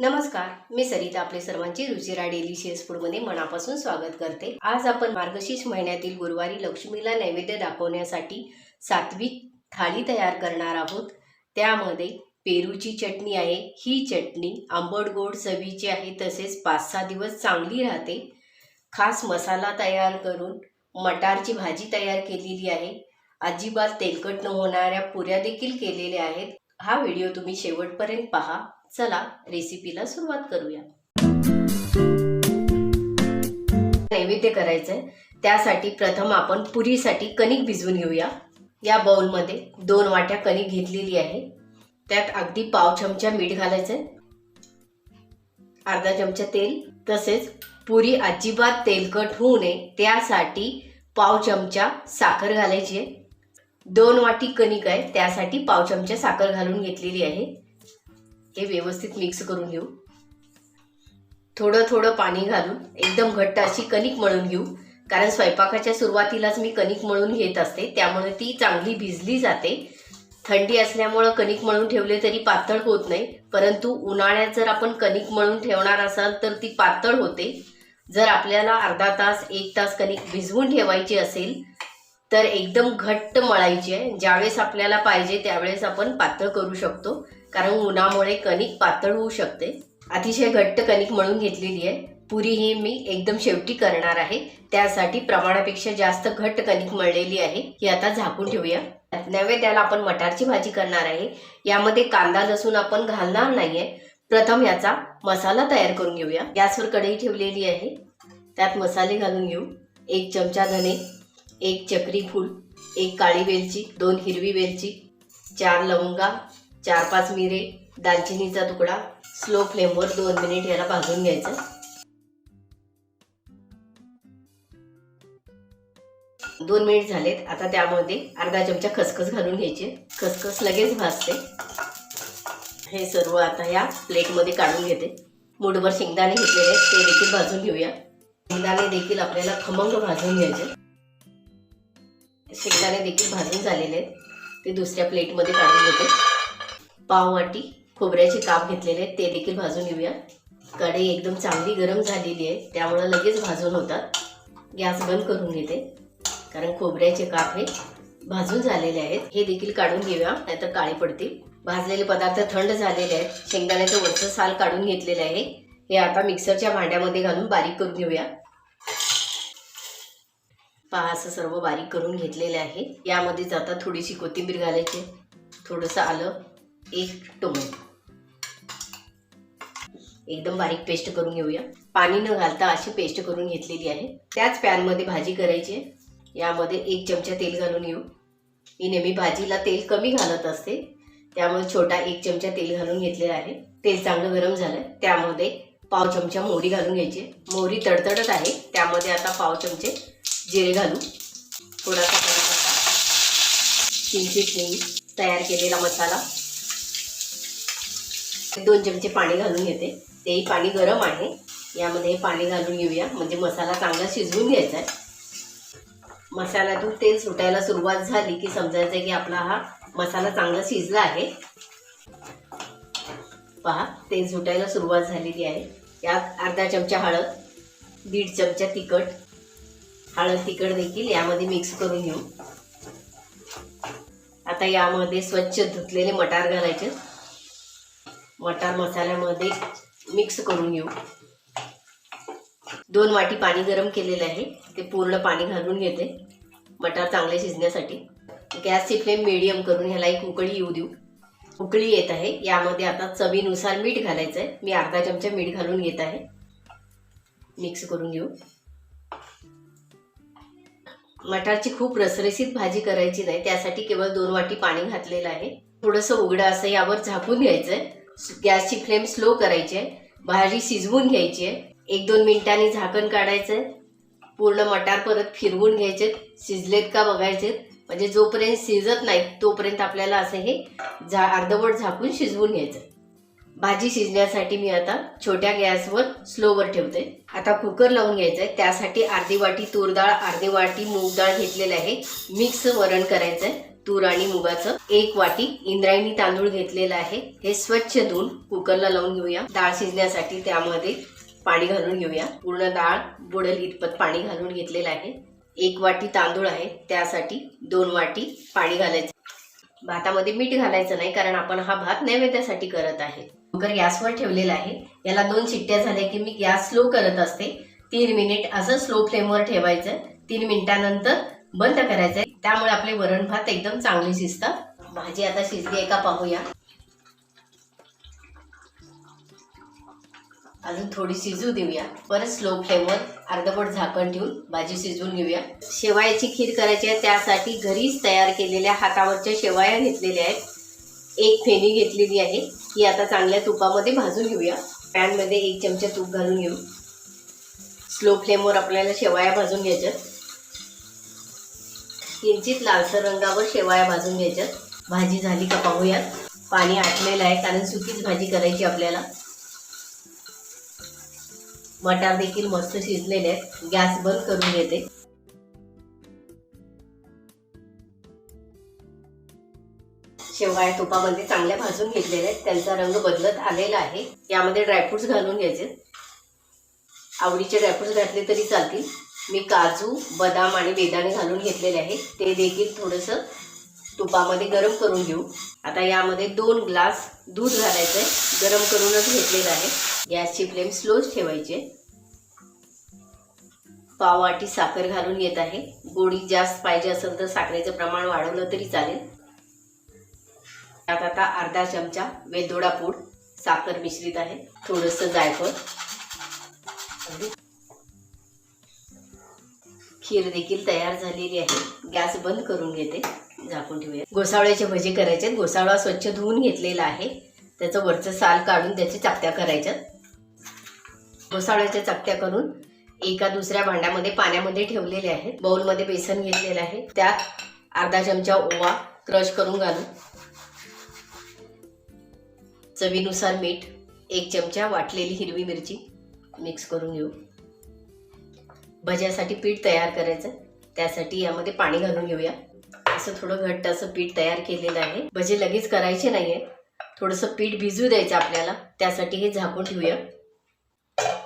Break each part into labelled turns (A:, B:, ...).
A: नमस्कार मी सरिता आपले सर्वांची रुचिरा डेलिशियस फूडमध्ये मनापासून स्वागत करते. आज आपण मार्गशीर्ष महिन्यातील गुरुवारी लक्ष्मीला नैवेद्य दाखवण्यासाठी सात्विक थाळी तयार करणार आहोत. त्यामध्ये पेरूची चटणी आहे. ही चटणी आंबट गोड चवीची आहे. तसेच पाच सहा दिवस चांगली राहते. खास मसाला तयार करून मटारची भाजी तयार केलेली आहे. अजिबात तेलकट न होणाऱ्या पुऱ्या देखील केलेल्या आहेत. हा व्हिडिओ तुम्ही शेवटपर्यंत पहा. चला रेसिपीला सुरुवात करूया. नैवेद्य करायचंय. त्यासाठी प्रथम आपण पुरीसाठी कणिक भिजवून घेऊया. या बाउलमध्ये दोन वाट्या कणिक घेतलेली आहे. त्यात अगदी पाव चमचा मीठ घालायचंय. अर्धा चमचा तेल तसेच पुरी अजिबात तेलकट होऊ नये. त्यासाठी पाव चमचा साखर घालायची आहे. दोन वाटी कणिक आहे. त्यासाठी पाव चमचा साखर घालून घेतलेली आहे. हे व्यवस्थित मिक्स करून घेऊ. थोडं थोडं पाणी घालून एकदम घट्ट अशी कणिक मळून घेऊ. कारण स्वयंपाकाच्या सुरुवातीलाच मी कणिक मळून घेत असते त्यामुळे ती चांगली भिजली जाते. थंडी असल्यामुळं कणिक मळून ठेवले तरी पातळ होत नाही. परंतु उन्हाळ्यात जर आपण कणिक मळून ठेवणार असाल तर ती पातळ होते. जर आपल्याला अर्धा तास एक तास कणिक भिजवून ठेवायची असेल तर एकदम घट्ट मळायची आहे. ज्यावेळेस आपल्याला पाहिजे त्यावेळेस आपण पातळ करू शकतो. कारण उन्हामुळे कणिक पातळ होऊ शकते. अतिशय घट्ट कणिक मळून घेतलेली आहे. पुरी ही मी एकदम शेवटी करणार आहे. त्यासाठी प्रमाणापेक्षा जास्त घट्ट कणिक मळलेली आहे. ही आता झाकून ठेवूया. नैवेद्याला आपण मटारची भाजी करणार आहे. यामध्ये कांदा लसूण आपण घालणार नाहीये. प्रथम याचा मसाला तयार करून घेऊया. गॅसवर कढई ठेवलेली आहे. त्यात मसाले घालून घेऊ. एक चमचा धने एक चक्री फूल एक काळी वेलची दोन हिरवी वेलची चार लवंगा चार पाच मिरे दालचिनीचा तुकडा स्लो फ्लेमवर दोन मिनिट याला भाजून घ्यायचं. दोन मिनिट झालेत. आता त्यामध्ये अर्धा चमचा खसखस घालून घ्यायचे. खसखस लगेच भाजते. हे सर्व आता या प्लेटमध्ये काढून घेते. मुठभर शेंगदाणे घेतलेले आहेत. ते देखील भाजून घेऊया. शेंगदाणे देखील आपल्याला खमंग भाजून घ्यायचे. शेंगदाणे देखील भाजून झालेले आहेत. ते दुसऱ्या प्लेटमध्ये काढून घेते. पाववाटी खोबऱ्याचे काप घेतलेले आहेत ते देखील भाजून घेऊया. कढई एकदम चांगली गरम झालेली आहे त्यामुळं लगेच भाजून होतात. गॅस बंद करून घेते. कारण खोबऱ्याचे काप हे भाजून झालेले आहेत. हे देखील काढून घेऊया नाहीतर काळे पडतील. भाजलेले पदार्थ थंड झालेले आहेत. शेंगदाण्याचं वरचं साल काढून घेतलेलं आहे. हे आता मिक्सरच्या भांड्यामध्ये घालून बारीक करून घेऊया. पहा असं सर्व बारीक करून घेतलेले आहे. यामध्ये जाता थोडीशी कोथिंबीर घालायची थोडंसं आलं एक टोमॅटो एकदम बारीक पेस्ट करून घेऊया. पाणी न घालता अशी पेस्ट करून घेतलेली आहे. त्याच पॅनमध्ये भाजी करायची आहे. यामध्ये एक चमचा तेल घालून घेऊ मी नेहमी भाजीला तेल कमी घालत असते. त्यामुळे छोटा एक चमचा तेल घालून घेतलेला आहे. तेल चांगलं गरम झालं त्यामध्ये पाव चमचा मोहरी घालून घ्यायची मोहरी तडतडत आहे. त्यामध्ये आता पाव चमचे जिरे घालू. थोडासा कढीपत्ता. तयार केलेला मसाला. दोन चमचे पाणी घालून घेते. तेही पाणी गरम आहे. यामध्ये पाणी घालून घेऊया. म्हणजे मसाला चांगला शिजवून घ्यायचा आहे. मसाल्यातून तेल सुटायला सुरुवात झाली की समजायचं आहे की आपला हा मसाला चांगला शिजला आहे. पहा तेल सुटायला सुरुवात झालेली आहे. यात अर्धा चमचा हळद दीड चमचा तिखट. हळद तिखट देखील यामध्ये मिक्स करून घेऊ. आता यामध्ये स्वच्छ धुतलेले मटार घालायचे. मटार मसाल्यामध्ये मिक्स करून घेऊ. दोन वाटी पाणी गरम केलेलं आहे. ते पूर्ण पाणी घालून घेते. मटार चांगले शिजण्यासाठी. गॅसची फ्लेम मिडियम करून ह्याला एक उकळी येऊ देऊ. उकळी येत आहे. यामध्ये आता चवीनुसार मीठ घालायचं आहे मी अर्धा चमचा मीठ घालून घेत आहे. मिक्स करून घेऊ. मटारची खूप रसरशीत भाजी करायची नाही. त्यासाठी केवळ दोन वाटी पाणी घातलेलं आहे. थोडंसं उघडं असं यावर झाकून घ्यायचं आहे गॅसची फ्लेम स्लो करायची. आहे भाजी शिजवून घ्यायची. आहे एक दोन मिनिटांनी झाकण काढायचं. आहे पूर्ण मटार परत फिरवून घ्यायचे. शिजलेत का बघायचे. म्हणजे जोपर्यंत शिजत नाहीत तोपर्यंत आपल्याला असं हे झा अर्धवट झाकून शिजवून घ्यायचं. भाजी शिजण्यासाठी मी आता छोट्या गॅसवर स्लोवर ठेवते. आता कुकर लावून घ्यायचं आहे त्यासाठी अर्धी वाटी तूर डाळ अर्धी वाटी मूग डाळ घेतलेलं आहे. मिक्स वरण करायचं आहे तूर आणि मुगाचं एक वाटी इंद्रायणी तांदूळ घेतलेलं आहे. हे स्वच्छ धुवून कुकरला लावून घेऊया. डाळ शिजण्यासाठी त्यामध्ये पाणी घालून घेऊया. पूर्ण डाळ बुडेल इतपत पाणी घालून घेतलेलं आहे. एक वाटी तांदूळ आहे. त्यासाठी दोन वाटी पाणी घालायचं. भातामध्ये मीठ घालायचं नाही कारण आपण हा भात नैवेद्यासाठी करत आहे. कुकर गॅसवर ठेवलेला आहे. याला दोन शिट्ट्या झाल्या की मी गॅस स्लो करत असते. तीन मिनिट असं स्लो फ्लेमवर ठेवायचं. तीन मिनिटानंतर बंद करायचं त्यामुळे आपले वरण भात एकदम चांगले शिजतात. भाजी आता शिजली आहे का पाहूया. अजून थोडी शिजू देऊया. परत स्लो फ्लेमवर अर्धपट झाकण ठेवून भाजी शिजवून घेऊया. शेवायाची खीर करायची आहे त्यासाठी घरीच तयार केलेल्या हातावरच्या शेवाया घेतलेल्या आहेत. एक फेणी घेतलेली आहे. ही आता चांगल्या तुपामध्ये भाजून घेऊया. पॅनमध्ये एक चमचा तूप घालून घेऊ. स्लो फ्लेमवर आपल्याला शेवाया भाजून घ्यायच्या किंचित लालसर रंगावर शेवाळ्या भाजून घ्यायच्या भाजी झाली का पाहूयात. पाणी आटलेलं आहे कारण सुकीच भाजी करायची आपल्याला. मटार देखील मस्त शिजलेले आहेत. गॅस बंद करून घेते. शेवगाळ्या तुपामध्ये चांगल्या भाजून घेतलेल्या आहेत. त्यांचा रंग बदलत आलेला आहे. यामध्ये ड्रायफ्रुट्स घालून घ्यायचे. आवडीचे ड्रायफ्रुट्स घातले तरी चालतील. मी काजू बदाम आणि बेदाणे घालून घेतलेले आहे. ते देखील थोडंसं तुपामध्ये गरम करून घेऊ. आता यामध्ये दोन ग्लास दूध घालायचं आहे गरम करूनच घेतलेलं आहे. गॅसची फ्लेम स्लोच ठेवायची पाव वाटी साखर घालून येत आहे. गोडी जास्त पाहिजे असेल तर साखरेचं प्रमाण वाढवलं तरी चालेल. त्यात आता अर्धा चमचा वेलदोडा पूड साखर मिश्रित आहे. थोडंसं जायफळ. खीर देखील तयार झालेली आहे. गॅस बंद करून घेते. झाकून ठेवूया. घोसाळ्याचे भजे करायचे घोसाळा स्वच्छ धुवून घेतलेला आहे. त्याचं वरचं साल काढून त्याची चकत्या करायच्या घोसावळ्याच्या चकत्या करून एका दुसऱ्या भांड्यामध्ये पाण्यामध्ये ठेवलेले आहेत. बाउलमध्ये बेसन घेतलेलं आहे. त्यात अर्धा चमचा ओवा क्रश करून घालू चवीनुसार मीठ एक चमचा वाटलेली हिरवी मिरची मिक्स करून घेऊ. भज्यासाठी पीठ तयार करायचं. त्यासाठी यामध्ये पाणी घालून घेऊया. असं थोडं घट्ट असं पीठ तयार केलेलं आहे. भजे लगेच करायचे नाहीये. थोडंसं पीठ भिजू द्यायचं आपल्याला. त्यासाठी हे झाकून ठेवूया.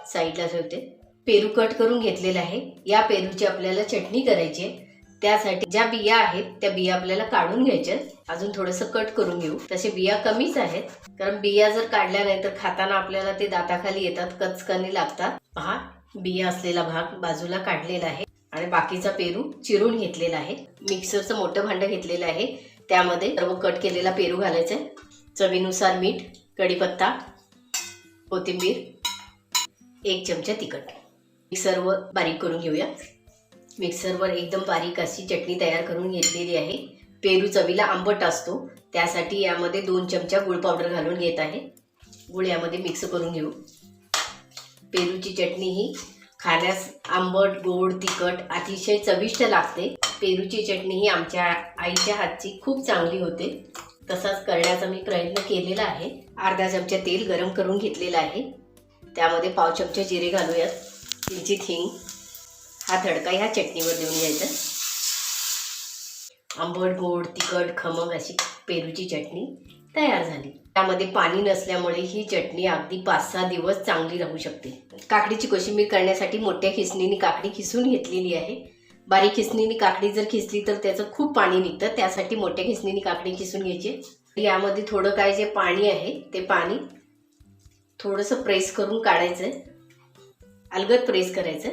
A: साईडला ठेवते. पेरू कट करून घेतलेला आहे. या पेरूची आपल्याला चटणी करायची आहे. त्यासाठी ज्या बिया आहेत त्या बिया आपल्याला काढून घ्यायच्या अजून थोडंसं कट करून घेऊ. तसे बिया कमीच आहेत. कारण बिया जर काढल्या नाही तर खाताना आपल्याला ते दाताखाली येतात कचकणी लागतात. पहा बिया असलेला भाग बाजूला काढलेला आहे आणि बाकीचा पेरू चिरून घेतलेला आहे. मिक्सरचं मोठं भांडं घेतलेलं आहे. त्यामध्ये सर्व कट केलेला पेरू घालायचा आहे. चवीनुसार मीठ कढीपत्ता कोथिंबीर एक चमचा तिखट. मिक्सरवर बारीक करून घेऊया. मिक्सरवर एकदम बारीक अशी चटणी तयार करून घेतलेली आहे. पेरू चवीला आंबट असतो. त्यासाठी यामध्ये दोन चमचा गुळ पावडर घालून घेत आहे. गुळ यामध्ये मिक्स करून घेऊ. पेरूची चटणी ही खाण्यास आंबट गोड तिखट अतिशय चविष्ट लागते. पेरूची चटणी ही आमच्या आईच्या हातची खूप चांगली होते. तसाच करण्याचा मी प्रयत्न केलेला आहे. अर्धा चमचा तेल गरम करून घेतलेलं आहे. त्यामध्ये पाव चमचा जिरे घालूयात. किंचित हिंग. हा तडका ह्या चटणीवर देऊन घ्यायचा. आंबट गोड तिखट खमंग अशी पेरूची चटणी. तयार झाली. त्यामध्ये पाणी नसल्यामुळे ही चटणी अगदी पाच सहा दिवस चांगली राहू शकते. काकडीची कोशिंबीर करण्यासाठी मोठ्या खिसणीने काकडी खिसून घेतलेली आहे. बारीक खिसणीने काकडी जर खिसली तर त्याचं खूप पाणी निघतं त्यासाठी मोठ्या खिसणीने काकडी खिसून घ्यायची. यामध्ये थोडं काय जे पाणी आहे ते पाणी थोडंसं प्रेस करून काढायचं अलगद प्रेस करायचं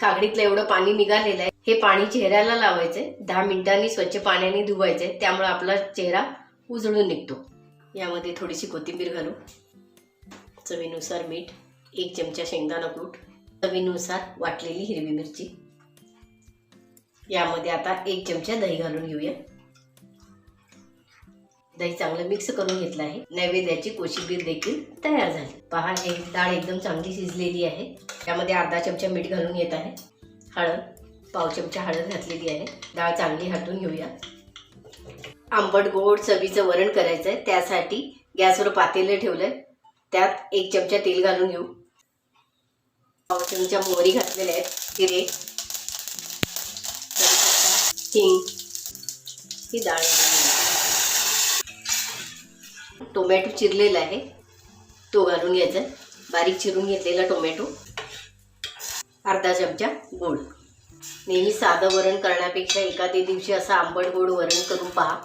A: काकडीतलं एवढं पाणी निघालेलं आहे. हे पाणी चेहऱ्याला लावायचे. दहा मिनिटांनी स्वच्छ पाण्याने धुवायचे. त्यामुळे आपला चेहरा उजळून निघतो. यामध्ये थोडीशी कोथिंबीर घालू. चवीनुसार मीठ एक चमचा शेंगदाणा कूट चवीनुसार वाटलेली हिरवी मिरची. यामध्ये आता एक चमचा दही घालून घेऊया. दही चांगलं मिक्स करून घेतलं आहे. नैवेद्याची कोशिंबीर देखील तयार झाली. पहा हे डाळ एकदम चांगली शिजलेली आहे. त्यामध्ये अर्धा चमचा मीठ घालून येत आहे. हळद पाव चमचा हळद घातलेली आहे. डाळ चांगली हटवून घेऊया. आंबट गोड चवीचं वरण करायचं आहे त्यासाठी गॅसवर पातेलं ठेवलंय. त्यात एक चमचा तेल घालून घेऊ. पाव चमचा मोहरी घातलेल्या आहेत. जिरे हिंग ही डाळ टोमॅटो चिरलेला आहे. तो घालून घ्यायचा आहे. बारीक चिरून घेतलेला टोमॅटो. अर्धा चमचा गोड. नेहमी साधं वरण करण्यापेक्षा एखाद्या दिवशी असं आंबट गोड वरण करून पहा.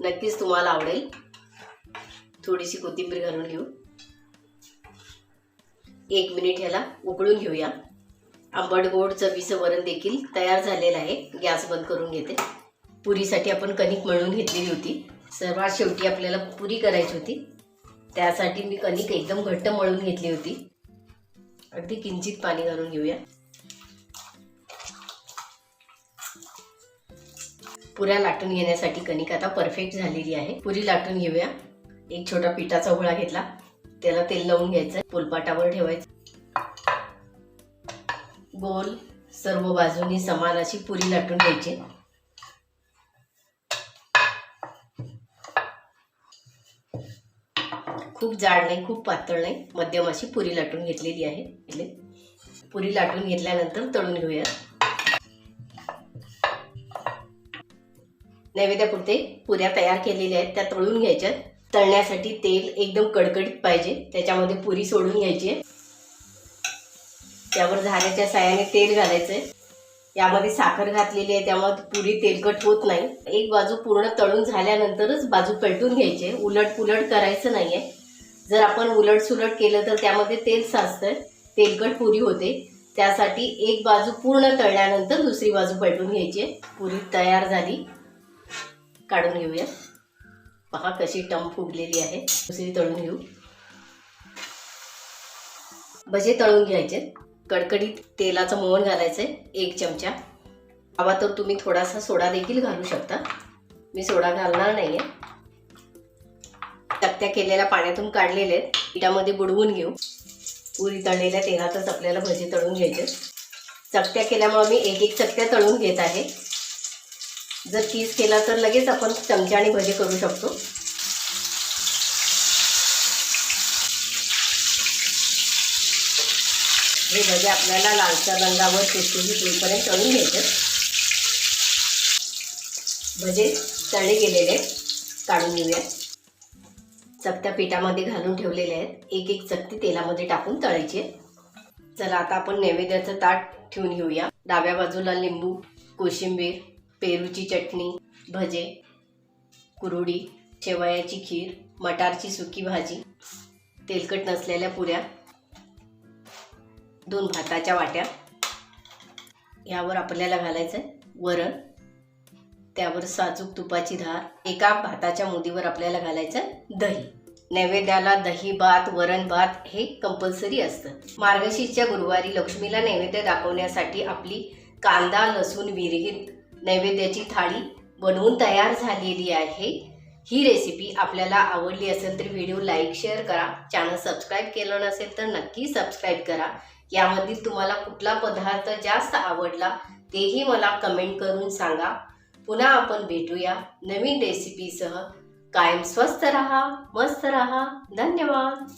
A: नक्कीच तुम्हाला आवडेल. थोडीशी कोथिंबीर घालून घेऊ. एक मिनिट ह्याला उकळून घेऊया. आंबट गोड चवीचं वरण देखील तयार झालेलं आहे. गॅस बंद करून घेते. पुरीसाठी आपण कणिक मळून घेतलेली होती. सर्वात शेवटी आपल्याला पुरी करायची होती. त्यासाठी मी कणिक एकदम घट्ट मळून घेतली होती. अगदी किंचित पाणी घालून घेऊया. पुऱ्या लाटून घेण्यासाठी कणिक आता परफेक्ट झालेली आहे. पुरी लाटून घेऊया. एक छोटा पिठाचा गोळा घेतला. त्याला तेल लावून घ्यायचं. पोलपाटावर ठेवायचं. गोल सर्व बाजूनी समान अशी पुरी लाटून घ्यायची. खूप जाड नाही खूप पातळ नाही. मध्यम अशी पुरी लाटून घेतलेली आहे. पुरी लाटून घेतल्यानंतर तळून घेऊया. नैवेद्यापुरते पुऱ्या तयार केलेल्या आहेत त्या तळून घ्यायच्या. तळण्यासाठी तेल एकदम कडकडीत पाहिजे. त्याच्यामध्ये पुरी सोडून घ्यायची आहे. त्यावर झाऱ्याच्या साह्याने तेल घालायचंय. यामध्ये साखर घातलेली आहे त्यामुळे पुरी तेलकट होत नाही. एक बाजू पूर्ण तळून झाल्यानंतरच बाजू पलटून घ्यायची उलट पुलट करायचं नाहीये. जर आपण उलट सुलट केलं तर त्यामध्ये तेल साचतं तेलकट पुरी होते. त्यासाठी एक बाजू पूर्ण तळल्यानंतर दुसरी बाजू पलटून घ्यायची आहे. पुरी तयार झाली. काढून घेऊया पहा कशी टम फुगलेली आहे. दुसरी तळून घेऊ. भजे तळून घ्यायचे. कडकडीत तेलाचं मोहन घालायचं आहे एक चमचा. हवा तर तुम्ही थोडासा सोडा देखील घालू शकता. मी सोडा घालणार नाहीये. चकत्या केलेल्या पाण्यातून काढलेले आहेत. पिठामध्ये बुडवून घेऊ. पुरी तळलेल्या तेलातच आपल्याला भजे तळून घ्यायचे. चकत्या केल्यामुळे मी एक एक चकत्या तळून घेत आहे. जर चीज केला तर लगेच आपण चमच्याने भजे करू शकतो. हे भजे आपल्याला लालच्या रंगावर कुसकुशीत होईपर्यंत तळून घ्यायचे. भजे तळले गेलेले आहेत. काढून घेऊया. चकत्या पिठामध्ये घालून ठेवलेले आहेत. एक एक चकती तेलामध्ये टाकून तळायची चला आता आपण नैवेद्याचं ताट ठेवून घेऊया. डाव्या बाजूला लिंबू कोशिंबीर पेरूची चटणी भजे कुरुडी शेवयाची खीर मटारची सुकी भाजी तेलकट नसलेल्या पुऱ्या दोन भाताच्या वाट्या. यावर आपल्याला घालायचं वरण. त्यावर साजूक तुपाची धार. एका भाताच्या मुदीवर आपल्याला घालायचं दही. नैवेद्याला दही भात वरण भात हे कंपल्सरी असतं. मार्गशीर्षच्या गुरुवारी लक्ष्मीला नैवेद्य दाखवण्यासाठी आपली कांदा लसूण विरहित नैवेद्याची थाळी बनवून तयार झालेली आहे. ही रेसिपी आपल्याला आवडली असेल तर व्हिडिओ लाईक शेअर करा. चॅनल सबस्क्राईब केलं नसेल तर नक्की सबस्क्राईब करा. यामधील तुम्हाला कुठला पदार्थ जास्त आवडला तेही मला कमेंट करून सांगा. पुन्हा आपण भेटूया नवीन रेसिपीसह कायम स्वस्त रहा मस्त रहा. धन्यवाद.